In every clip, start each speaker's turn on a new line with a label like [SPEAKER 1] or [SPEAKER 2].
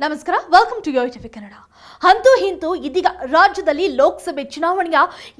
[SPEAKER 1] ನಮಸ್ಕಾರ welcome to Yoyo TV Kannada. ಹಂತು ಹಿಂತು ಇದೀಗ ರಾಜ್ಯದಲ್ಲಿ ಲೋಕಸಭೆ ಚುನಾವಣೆಯ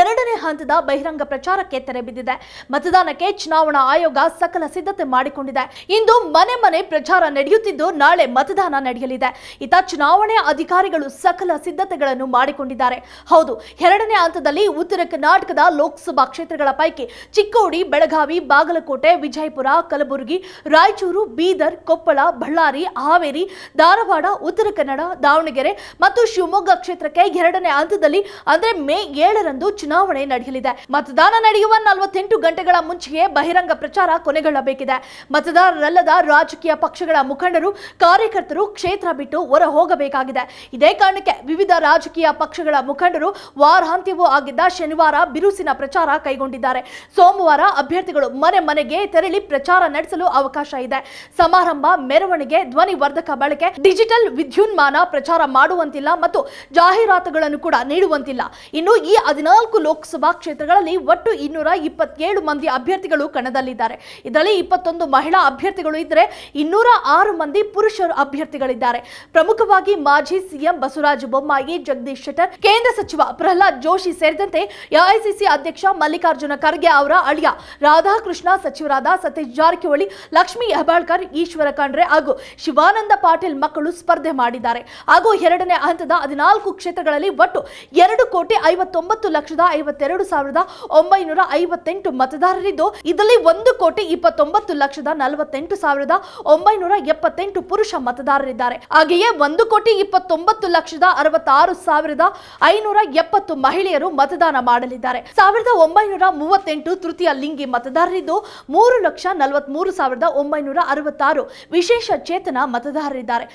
[SPEAKER 1] ಎರಡನೇ ಹಂತದ ಬಹಿರಂಗ ಪ್ರಚಾರಕ್ಕೆ ತೆರೆ ಬಿದ್ದಿದೆ. ಮತದಾನಕ್ಕೆ ಚುನಾವಣಾ ಆಯೋಗ ಸಕಲ ಸಿದ್ಧತೆ ಮಾಡಿಕೊಂಡಿದೆ. ಇಂದು ಮನೆ ಮನೆ ಪ್ರಚಾರ ನಡೆಯುತ್ತಿದ್ದು ನಾಳೆ ಮತದಾನ ನಡೆಯಲಿದೆ. ಇತ ಚುನಾವಣೆ ಅಧಿಕಾರಿಗಳು ಸಕಲ ಸಿದ್ಧತೆಗಳನ್ನು ಮಾಡಿಕೊಂಡಿದ್ದಾರೆ. ಹೌದು, ಎರಡನೇ ಹಂತದಲ್ಲಿ ಉತ್ತರ ಕರ್ನಾಟಕದ ಲೋಕಸಭಾ ಕ್ಷೇತ್ರಗಳ ಪೈಕಿ ಚಿಕ್ಕೋಡಿ, ಬೆಳಗಾವಿ, ಬಾಗಲಕೋಟೆ, ವಿಜಯಪುರ, ಕಲಬುರಗಿ, ರಾಯಚೂರು, ಬೀದರ್, ಕೊಪ್ಪಳ, ಬಳ್ಳಾರಿ, ಹಾವೇರಿ, ಧಾರವಾಡ ಉತ್ತರ ಕನ್ನಡ, ದಾವಣಗೆರೆ ಮತ್ತು ಶಿವಮೊಗ್ಗ ಕ್ಷೇತ್ರಕ್ಕೆ ಎರಡನೇ ಹಂತದಲ್ಲಿ ಅಂದ್ರೆ ಮೇ ಏಳರಂದು ಚುನಾವಣೆ ನಡೆಯಲಿದೆ. ಮತದಾನ ನಡೆಯುವ ನಲವತ್ತೆಂಟು ಗಂಟೆಗಳ ಮುಂಚೆಯೇ ಬಹಿರಂಗ ಪ್ರಚಾರ ಕೊನೆಗೊಳ್ಳಬೇಕಿದೆ. ಮತದಾರರಲ್ಲದ ರಾಜಕೀಯ ಪಕ್ಷಗಳ ಮುಖಂಡರು, ಕಾರ್ಯಕರ್ತರು ಕ್ಷೇತ್ರ ಬಿಟ್ಟು ಹೊರ ಹೋಗಬೇಕಾಗಿದೆ ಇದೇ ಕಾರಣಕ್ಕೆ ವಿವಿಧ ರಾಜಕೀಯ ಪಕ್ಷಗಳ ಮುಖಂಡರು ವಾರಾಂತ್ಯವೂ ಆಗಿದ್ದ ಶನಿವಾರ ಬಿರುಸಿನ ಪ್ರಚಾರ ಕೈಗೊಂಡಿದ್ದಾರೆ. ಸೋಮವಾರ ಅಭ್ಯರ್ಥಿಗಳು ಮನೆ ಮನೆಗೆ ತೆರಳಿ ಪ್ರಚಾರ ನಡೆಸಲು ಅವಕಾಶ ಇದೆ. ಸಮಾರಂಭ, ಮೆರವಣಿಗೆ, ಧ್ವನಿವರ್ಧಕ ಬಳಕೆ, ಡಿಜಿಟಲ್ ವಿದ್ಯುನ್ಮಾನ ಪ್ರಚಾರ ಮಾಡುವಂತಿಲ್ಲ ಮತ್ತು ಜಾಹೀರಾತುಗಳನ್ನು ಕೂಡ ನೀಡುವಂತಿಲ್ಲ. ಇನ್ನು ಈ ಹದಿನಾಲ್ಕು ಲೋಕಸಭಾ ಕ್ಷೇತ್ರಗಳಲ್ಲಿ ಒಟ್ಟು ಇನ್ನೂರ ಇಪ್ಪತ್ತೇಳು ಮಂದಿ ಅಭ್ಯರ್ಥಿಗಳು ಕಣದಲ್ಲಿದ್ದಾರೆ. ಇದರಲ್ಲಿ ಇಪ್ಪತ್ತೊಂದು ಮಹಿಳಾ ಅಭ್ಯರ್ಥಿಗಳು ಇದ್ದರೆ ಇನ್ನೂರ ಆರು ಮಂದಿ ಪುರುಷರು ಅಭ್ಯರ್ಥಿಗಳಿದ್ದಾರೆ. ಪ್ರಮುಖವಾಗಿ ಮಾಜಿ ಸಿಎಂ ಬಸವರಾಜ ಬೊಮ್ಮಾಯಿ, ಜಗದೀಶ್ ಶೆಟ್ಟರ್, ಕೇಂದ್ರ ಸಚಿವ ಪ್ರಹ್ಲಾದ್ ಜೋಶಿ ಸೇರಿದಂತೆ ಎಐಸಿಸಿ ಅಧ್ಯಕ್ಷ ಮಲ್ಲಿಕಾರ್ಜುನ ಖರ್ಗೆ ಅವರ ಅಳಿಯ ರಾಧಾಕೃಷ್ಣ ಸಚಿವರಾದ ಸತೀಶ್ ಜಾರಕಿಹೊಳಿ, ಲಕ್ಷ್ಮೀ ಹೆಬಾಳ್ಕರ್ ಈಶ್ವರ ಖಂಡ್ರೆ ಹಾಗೂ ಶಿವಾನಂದ ಪಾಟೀಲ್ ಮಕ್ಕಳು ಸ್ಪರ್ಧೆ ಮಾಡಿದ್ದಾರೆ. ಹಾಗೂ ಎರಡನೇ ಹಂತದ ಹದಿನಾಲ್ಕು ಕ್ಷೇತ್ರಗಳಲ್ಲಿ ಒಟ್ಟು ಎರಡು ಕೋಟಿ ಐವತ್ತೊಂಬತ್ತು ಲಕ್ಷದ ಐವತ್ತೆರಡು ಸಾವಿರದ ಒಂಬೈನೂರ ಐವತ್ತೆಂಟು ಮತದಾರರಿದ್ದು, ಇದರಲ್ಲಿ ಒಂದು ಕೋಟಿ ಇಪ್ಪತ್ತೊಂಬತ್ತು ಲಕ್ಷದ ನಲವತ್ತೆಂಟು ಸಾವಿರದ ಒಂಬೈನೂರ ಎಪ್ಪತ್ತೆಂಟು ಪುರುಷ ಮತದಾರರಿದ್ದಾರೆ. ಹಾಗೆಯೇ ಒಂದು ಕೋಟಿ ಇಪ್ಪತ್ತೊಂಬತ್ತು ಲಕ್ಷದ ಅರವತ್ತಾರು ಸಾವಿರದ ಐನೂರ ಎಪ್ಪತ್ತು ಮಹಿಳೆಯರು ಮತದಾನ ಮಾಡಲಿದ್ದಾರೆ. ಸಾವಿರದ ಒಂಬೈನೂರ ಮೂವತ್ತೆಂಟು ತೃತೀಯ ಲಿಂಗಿ ಮತದಾರರಿದ್ದು, ಮೂರು ಲಕ್ಷ ನಲವತ್ಮೂರು ಸಾವಿರದ ಒಂಬೈನೂರ ಅರವತ್ತಾರು ವಿಶೇಷ ಚೇತನ ಮತದಾರರಿದ್ದಾರೆ.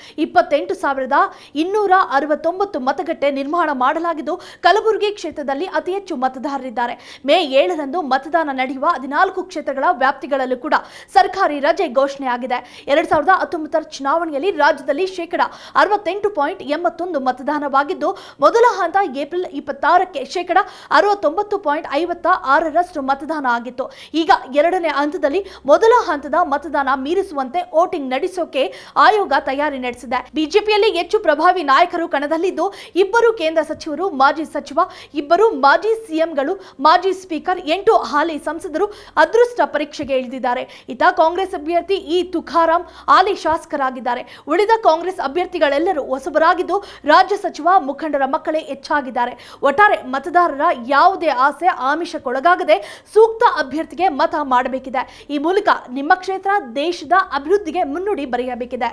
[SPEAKER 1] ಇಪ್ಪತ್ತೆಂಟು ಸಾವಿರದ ಇನ್ನೂರ ಅರವತ್ತೊಂಬತ್ತು ಮತಗಟ್ಟೆ ನಿರ್ಮಾಣ ಮಾಡಲಾಗಿದ್ದು ಕಲಬುರಗಿ ಕ್ಷೇತ್ರದಲ್ಲಿ ಅತಿ ಹೆಚ್ಚು ಮತದಾರರಿದ್ದಾರೆ. ಮೇ ಏಳರಂದು ಮತದಾನ ನಡೆಯುವ ಹದಿನಾಲ್ಕು ಕ್ಷೇತ್ರಗಳ ವ್ಯಾಪ್ತಿಗಳಲ್ಲೂ ಕೂಡ ಸರ್ಕಾರಿ ರಜೆ ಘೋಷಣೆಯಾಗಿದೆ ಎರಡ್ ಸಾವಿರದ ಹತ್ತೊಂಬತ್ತರ ಚುನಾವಣೆಯಲ್ಲಿ ರಾಜ್ಯದಲ್ಲಿ ಶೇಕಡ ಅರವತ್ತೆಂಟು ಪಾಯಿಂಟ್ ಎಂಬತ್ತೊಂದು ಮತದಾನವಾಗಿದ್ದು, ಮೊದಲ ಹಂತ ಏಪ್ರಿಲ್ ಇಪ್ಪತ್ತಾರಕ್ಕೆ ಶೇಕಡ ಅರವತ್ತೊಂಬತ್ತು ಪಾಯಿಂಟ್ ಐವತ್ತ ಆರರಷ್ಟು ಮತದಾನ ಆಗಿತ್ತು. ಈಗ ಎರಡನೇ ಹಂತದಲ್ಲಿ ಮೊದಲ ಹಂತದ ಮತದಾನ ಮೀರಿಸುವಂತೆ ವೋಟಿಂಗ್ ನಡೆಸೋಕೆ ಆಯೋಗ ತಯಾರಿ ನಡೆಸಿದೆ. ಬಿಜೆಪಿಯಲ್ಲಿ ಹೆಚ್ಚು ಪ್ರಭಾವಿ ನಾಯಕರು ಕಣದಲ್ಲಿದ್ದು ಇಬ್ಬರು ಕೇಂದ್ರ ಸಚಿವರು, ಮಾಜಿ ಸಚಿವ, ಇಬ್ಬರು ಮಾಜಿ ಸಿಎಂಗಳು, ಮಾಜಿ ಸ್ಪೀಕರ್, ಎಂಟು ಹಾಲಿ ಸಂಸದರು ಅದೃಷ್ಟ ಪರೀಕ್ಷೆಗೆ ಇಳಿದಿದ್ದಾರೆ. ಇತ ಕಾಂಗ್ರೆಸ್ ಅಭ್ಯರ್ಥಿ ಇ ತುಕಾರಾಂ ಹಾಲಿ ಶಾಸಕರಾಗಿದ್ದಾರೆ. ಉಳಿದ ಕಾಂಗ್ರೆಸ್ ಅಭ್ಯರ್ಥಿಗಳೆಲ್ಲರೂ ಹೊಸಬರಾಗಿದ್ದು ರಾಜ್ಯ ಸಚಿವ, ಮುಖಂಡರ ಮಕ್ಕಳೇ ಹೆಚ್ಚಾಗಿದ್ದಾರೆ. ಒಟ್ಟಾರೆ ಮತದಾರರ ಯಾವುದೇ ಆಸೆ, ಆಮಿಷಕ್ಕೊಳಗಾಗದೆ ಸೂಕ್ತ ಅಭ್ಯರ್ಥಿಗೆ ಮತ ಮಾಡಬೇಕಿದೆ. ಈ ಮೂಲಕ ನಿಮ್ಮ ಕ್ಷೇತ್ರ ದೇಶದ ಅಭಿವೃದ್ಧಿಗೆ ಮುನ್ನುಡಿ ಬರೆಯಬೇಕಿದೆ.